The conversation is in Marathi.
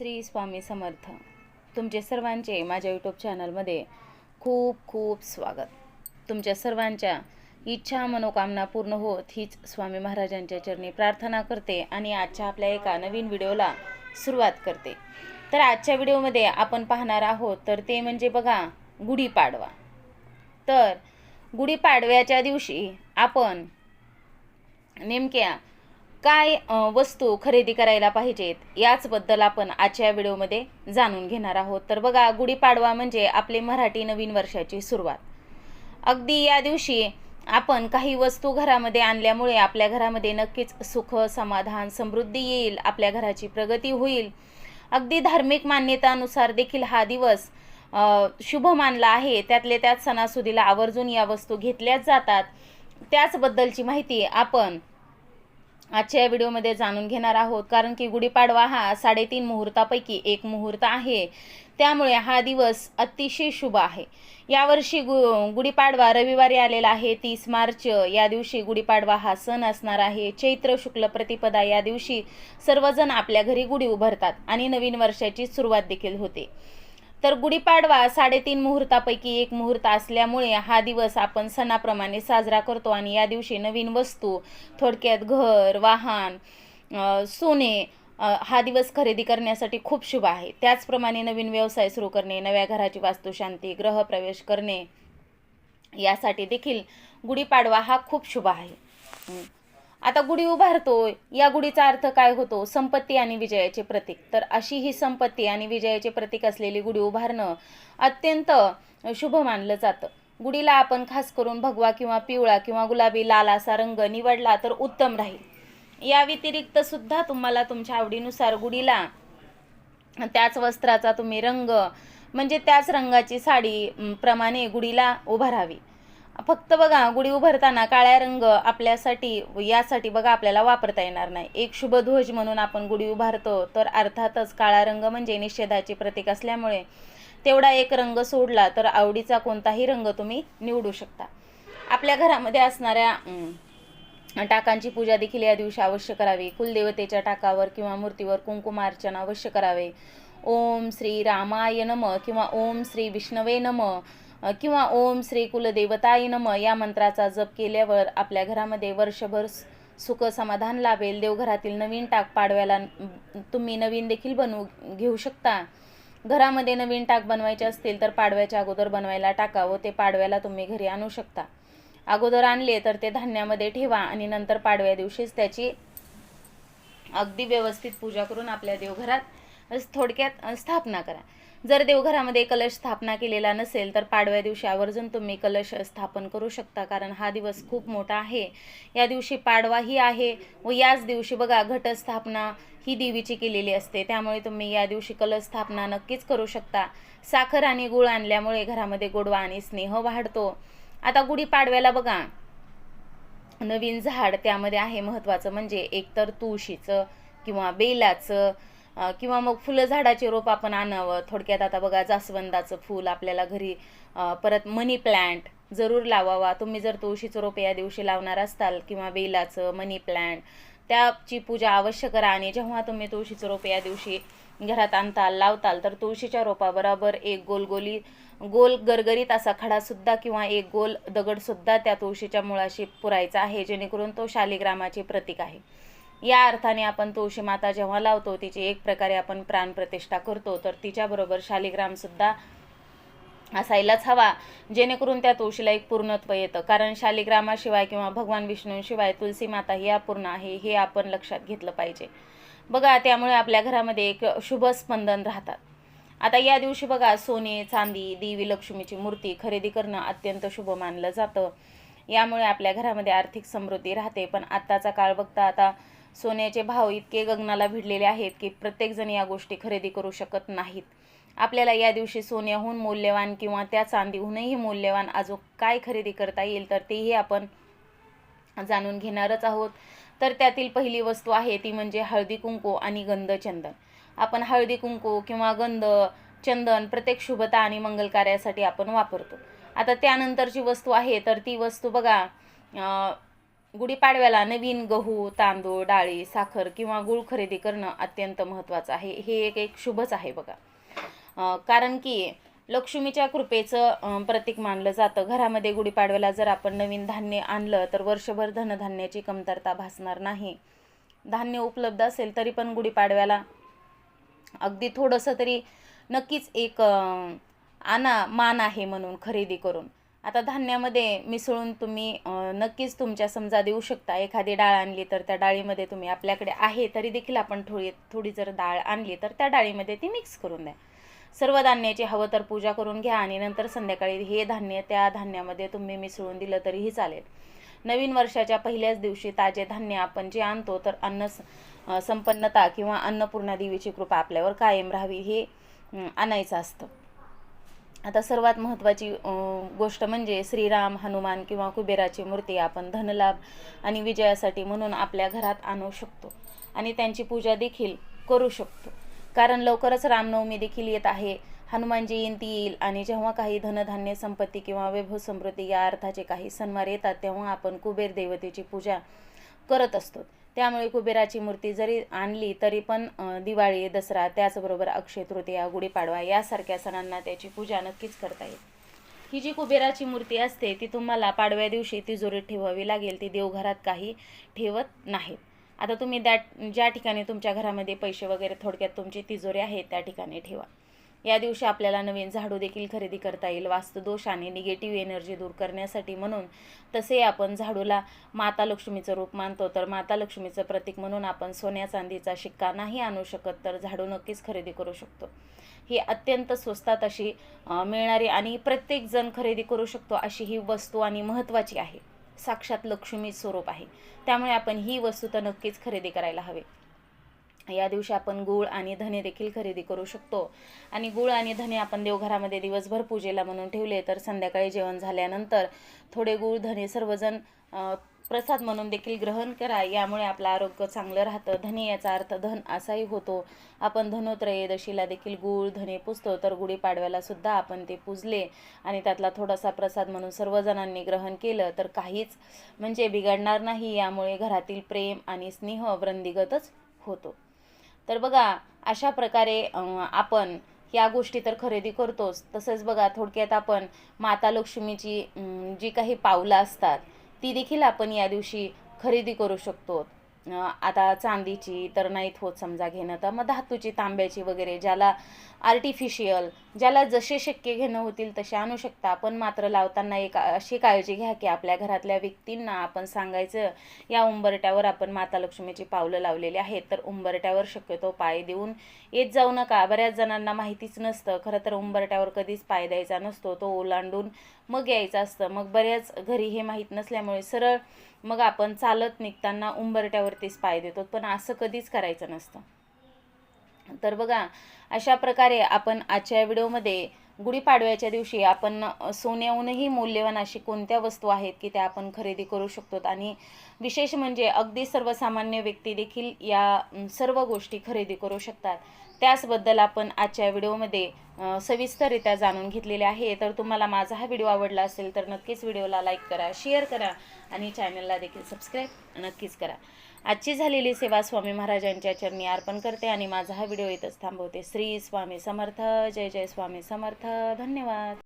श्री स्वामी समर्थ. तुमचे सर्वांचे माझ्या यूट्यूब चॅनलमध्ये खूप खूप स्वागत. तुमच्या सर्वांच्या इच्छा मनोकामना पूर्ण होत हीच स्वामी महाराजांच्या चरणी प्रार्थना करते आणि आजच्या आपल्या एका नवीन व्हिडिओला सुरुवात करते. तर आजच्या व्हिडिओमध्ये आपण पाहणार आहोत तर ते म्हणजे बघा गुढीपाडवा तर गुढीपाडव्याच्या दिवशी आपण नेमक्या काय वस्तू खरेदी करायला पाहिजेत याचबद्दल आपण आजच्या व्हिडिओमध्ये जाणून घेणार आहोत. तर बघा गुढीपाडवा म्हणजे आपले मराठी नवीन वर्षाची सुरुवात. अगदी या दिवशी आपण काही वस्तू घरामध्ये आणल्यामुळे आपल्या घरामध्ये नक्कीच सुख समाधान समृद्धी येईल आपल्या घराची प्रगती होईल. अगदी धार्मिक मान्यतानुसार देखील हा दिवस शुभ मानला आहे. त्यातले त्यात सणासुदीला आवर्जून या वस्तू घेतल्याच जातात. त्याचबद्दलची माहिती आपण आजच्या या व्हिडिओमध्ये जाणून घेणार आहोत. कारण की गुढीपाडवा हा साडेतीन मुहूर्तापैकी एक मुहूर्त आहे. त्यामुळे हा दिवस अतिशय शुभ आहे. यावर्षी गु गुढीपाडवा रविवारी आलेला आहे तीस मार्च. या दिवशी गुढीपाडवा हा सण असणार आहे. चैत्र शुक्ल प्रतिपदा या दिवशी सर्वजण आपल्या घरी गुढी उभारतात आणि नवीन वर्षाची सुरुवात देखील होते. तर गुढीपाडवा साडेतीन मुहूर्तापैकी एक मुहूर्त असल्यामुळे हा दिवस आपण सणाप्रमाणे साजरा करतो आणि या दिवशी नवीन वस्तू थोडक्यात घर वाहन सोने हा दिवस खरेदी करण्यासाठी खूप शुभ आहे. त्याचप्रमाणे नवीन व्यवसाय सुरू करणे नव्या घराची वास्तुशांती ग्रहप्रवेश करणे यासाठी देखील गुढीपाडवा हा खूप शुभ आहे. आता गुढी उभारतो या गुढीचा अर्थ काय होतो? संपत्ती आणि विजयाचे प्रतीक. तर अशी ही संपत्ती आणि विजयाचे प्रतीक असलेली गुढी उभारणं अत्यंत शुभ मानलं जातं. गुढीला आपण खास करून भगवा किंवा पिवळा किंवा गुलाबी लाल असा रंग निवडला तर उत्तम राहील. या व्यतिरिक्त सुद्धा तुम्हाला तुमच्या आवडीनुसार गुढीला त्याच वस्त्राचा तुम्ही रंग म्हणजे त्याच रंगाची साडी प्रमाणे गुढीला उभारावी. फक्त बघा गुढी उभारताना काळ्या रंग आपल्यासाठी यासाठी बघा आपल्याला वापरता येणार नाही. एक शुभ ध्वज म्हणून आपण गुढी उभारतो तर अर्थातच काळा रंग म्हणजे निषेधाचे प्रतीक असल्यामुळे तेवढा एक रंग सोडला तर आवडीचा कोणताही रंग तुम्ही निवडू शकता. आपल्या घरामध्ये असणाऱ्या टाकांची पूजा देखील या दिवशी अवश्य करावी. कुलदेवतेच्या टाकावर किंवा मूर्तीवर कुंकुमार्चन अवश्य करावे. ओम श्री रामाय नम किंवा ओम श्री विष्णवे नम. किंवा ओम श्री कुलदेवताय नम या मंत्राचा जप केल्यावर आपल्या घरामध्ये वर्षभर सुख समाधान लाभेल. देवघरातील नवीन टाक पाडव्याला तुम्ही नवीन देखील बनवू घेऊ शकता. घरामध्ये नवीन टाक बनवायचे असतील तर पाडव्याच्या अगोदर बनवायला टाका व ते पाडव्याला तुम्ही घरी आणू शकता. अगोदर आणले तर ते धान्यामध्ये ठेवा आणि नंतर पाडव्या दिवशीच त्याची अगदी व्यवस्थित पूजा करून आपल्या देवघरात थोडक्यात स्थापना करा. जर देवघरामध्ये कलश स्थापना केलेला नसेल तर पाडव्या दिवशी आवर्जून तुम्ही कलश स्थापन करू शकता कारण हा दिवस खूप मोठा आहे. या दिवशी पाडवाही आहे व याच दिवशी बघा घटस्थापना ही देवीची केलेली असते. त्यामुळे तुम्ही या दिवशी कलश स्थापना नक्कीच करू शकता. साखर आणि गुळ आणल्यामुळे घरामध्ये गोडवा आणि स्नेह वाढतो. आता गुढीपाडव्याला बघा नवीन झाड त्यामध्ये आहे. महत्त्वाचं म्हणजे एकतर तुळशीचं किंवा बेलाचं किंवा मग फुलं झाडाचे रोप आपण आणावं. थोडक्यात आता बघा जास्वंदाचं फूल आपल्याला घरी परत मनी प्लॅन्ट जरूर लावावा. तुम्ही जर तुळशीचं रोप या दिवशी लावणार असताल किंवा बेलाचं मनी प्लॅन्ट त्याची पूजा अवश्य करा. आणि जेव्हा तुम्ही तुळशीचं रोप या दिवशी घरात आणताल लावताल तर तुळशीच्या रोपाबरोबर एक गोलगोली गोल गरगरीत असा खडासुद्धा किंवा एक गोल दगडसुद्धा त्या तुळशीच्या मुळाशी पुरायचा आहे जेणेकरून तो शालिग्रामाचे प्रतीक आहे. या अर्थाने आपण तुळशी माता जेव्हा लावतो तिची एक प्रकारे आपण प्राणप्रतिष्ठा करतो तर तिच्याबरोबर शालिग्रामसुद्धा असायलाच हवा जेणेकरून त्या तुळशीला एक पूर्णत्व येतं. कारण शालिग्रामाशिवाय किंवा भगवान विष्णूंशिवाय तुलसी माता ही अपूर्ण आहे हे आपण लक्षात घेतलं पाहिजे. बघा त्यामुळे आपल्या घरामध्ये एक शुभ स्पंदन राहतात. आता या दिवशी बघा सोने चांदी देवी लक्ष्मीची मूर्ती खरेदी करणं अत्यंत शुभ मानलं जातं. यामुळे आपल्या घरामध्ये आर्थिक समृद्धी राहते पण आत्ताचा काळ बघता आता सोन्याचे भाव इतके गगनाला भिडलेले आहेत की प्रत्येकजण या गोष्टी खरेदी करू शकत नाहीत. आपल्याला या दिवशी सोन्याहून मौल्यवान किंवा त्या चांदीहूनही मौल्यवान अजून काय खरेदी करता येईल तर तेही आपण जाणून घेणारच आहोत. तर त्यातील पहिली वस्तू आहे ती म्हणजे हळदी कुंकू आणि गंध चंदन. आपण हळदी कुंकू किंवा गंध चंदन प्रत्येक शुभता आणि मंगल कार्यासाठी आपण वापरतो. आता त्यानंतरची वस्तू आहे तर ती वस्तू बघा गुढीपाडव्याला नवीन गहू तांदूळ डाळी साखर किंवा गूळ खरेदी करणं अत्यंत महत्त्वाचं आहे. हे एक एक शुभच आहे बघा. कारण की लक्ष्मीच्या कृपेचं प्रतीक मानलं जातं. घरामध्ये गुढीपाडव्याला जर आपण नवीन धान्य आणलं तर वर्षभर धनधान्याची कमतरता भासणार नाही. धान्य उपलब्ध असेल तरी पण गुढीपाडव्याला अगदी थोडंसं तरी नक्कीच एक आना आणा मान आहे म्हणून खरेदी करून. आता धान्यामध्ये मिसळून तुम्ही नक्कीच तुमच्या समजा देऊ शकता. एखादी डाळ आणली तर त्या डाळीमध्ये तुम्ही आपल्याकडे आहे तरी देखील आपण थोडी थोडी जर डाळ आणली तर त्या डाळीमध्ये ती मिक्स करून द्या. सर्व धान्याची हवं तर पूजा करून घ्या आणि नंतर संध्याकाळी हे धान्य त्या धान्यामध्ये तुम्ही मिसळून दिलं तरीही चालेल. नवीन वर्षाच्या पहिल्याच दिवशी ताजे धान्य आपण जे आणतो तर अन्न स- संपन्नता किंवा अन्नपूर्णा देवीची कृपा आपल्यावर कायम राहावी हे आणायचं असतं. आता सर्वात महत्त्वाची गोष्ट म्हणजे श्रीराम हनुमान किंवा कुबेराची मूर्ती आपण धनलाभ आणि विजयासाठी म्हणून आपल्या घरात आणू शकतो. आणि त्यांची पूजा देखील करू शकतो. कारण लवकरच रामनवमी देखील येत आहे. हनुमान जयंती येईल. आणि जेव्हा काही धनधान्य संपत्ती किंवा वैभव समृद्धी या अर्थाचे काही सन्मार येतात तेव्हा आपण कुबेर देवतेची पूजा करत असतो. त्यामुळे कुबेराची मूर्ती जरी आणली तरी पण दिवाळी दसरा त्याचबरोबर अक्षय तृतीया गुढीपाडवा यासारख्या सणांना त्याची पूजा नक्कीच करता येईल. ही जी कुबेराची मूर्ती असते ती तुम्हाला पाडव्या दिवशी तिजोरीत ठेवावी लागेल. ती देवघरात काही ठेवत नाहीत आता तुम्ही त्या ज्या ठिकाणी तुमच्या घरामध्ये पैसे वगैरे थोडक्यात तुमची तिजोरी आहे त्या ठिकाणी ठेवा. या दिवशी आपल्याला नवीन झाडू देखील खरेदी करता येईल. वास्तुदोष आणि निगेटिव्ह एनर्जी दूर करण्यासाठी म्हणून तसे आपण झाडूला माता लक्ष्मीचं रूप मानतो. तर माता लक्ष्मीचं प्रतीक म्हणून आपण सोन्या चांदीचा शिक्का नाही आणू शकत तर झाडू नक्कीच खरेदी करू शकतो. ही अत्यंत स्वस्तात अशी मिळणारी आणि प्रत्येकजण खरेदी करू शकतो अशी ही वस्तू आणि महत्त्वाची आहे. साक्षात लक्ष्मी स्वरूप आहे. त्यामुळे आपण ही वस्तू तर नक्कीच खरेदी करायला हवी. या दिवशी आपण गूळ आणि धने देखील खरेदी करू शकतो. आणि गूळ आणि धने आपण देवघरामध्ये दिवसभर पूजेला म्हणून ठेवले तर संध्याकाळी जेवण झाल्यानंतर थोडे गूळ धने सर्वजण प्रसाद म्हणून देखील ग्रहण करा. यामुळे आपलं आरोग्य चांगलं राहतं. धने याचा अर्थ धन असाही होतो. आपण धनोत्रयोदशीला देखील गूळ धने पुजतो तर गुढीपाडव्याला सुद्धा आपण ते पुजले आणि त्यातला थोडासा प्रसाद म्हणून सर्वजणांनी ग्रहण केलं तर काहीच म्हणजे बिघडणार नाही. यामुळे घरातील प्रेम आणि स्नेह वृंदिगतच होतो. तर बघा अशा प्रकारे आपण या गोष्टी तर खरेदी करतोच. तसंच बघा थोडक्यात आपण माता लक्ष्मीची जी काही पावलं असतात ती देखील आपण या दिवशी खरेदी करू शकतो. आता चांदीची तर नाहीत होत समजा घेणं. तर मग धातूची तांब्याची वगैरे ज्याला आर्टिफिशियल ज्याला जसे शक्य घेणं होतील तसे आणू शकता. पण मात्र लावताना एक अशी काळजी घ्या की आपल्या घरातल्या व्यक्तींना आपण सांगायचं या उंबरट्यावर आपण माता लक्ष्मीची पावलं लावलेली आहेत तर उंबरट्यावर शक्यतो पाय देऊन येत जाऊ नका. बऱ्याच जणांना माहितीच नसतं. खरं तर उंबरट्यावर कधीच पाय द्यायचा नसतो. तो ओलांडून मग यायचा असतं. मग बऱ्याच घरी हे माहीत नसल्यामुळे सरळ मग आपण चालत निघताना उंबरट्यावरतीच पाय देतो. पण असं कधीच करायचं नसतं. तर बघा अशा प्रकारे आपण आजच्या व्हिडिओमध्ये गुढीपाडव्याच्या दिवशी आपण सोन्याहूनही मौल्यवान अशी कोणत्या वस्तू आहेत की त्या आपण खरेदी करू शकतो आणि विशेष म्हणजे अगदी सर्वसामान्य व्यक्ती देखील या सर्व गोष्टी खरेदी करू शकतात. त्याचबद्दल आपण आजच्या व्हिडिओमध्ये सविस्तररित्या जाणून घेतलेले आहे. तर तुम्हाला माझा हा व्हिडिओ आवडला असेल तर नक्कीच व्हिडिओला लाईक करा शेअर करा आणि चॅनलला देखील सबस्क्राईब नक्कीच करा. आजची झालेली सेवा स्वामी महाराजांच्या चरणी अर्पण करते आणि माझा हा व्हिडिओ इथंच थांबवते. श्री स्वामी समर्थ जय जय स्वामी समर्थ. धन्यवाद.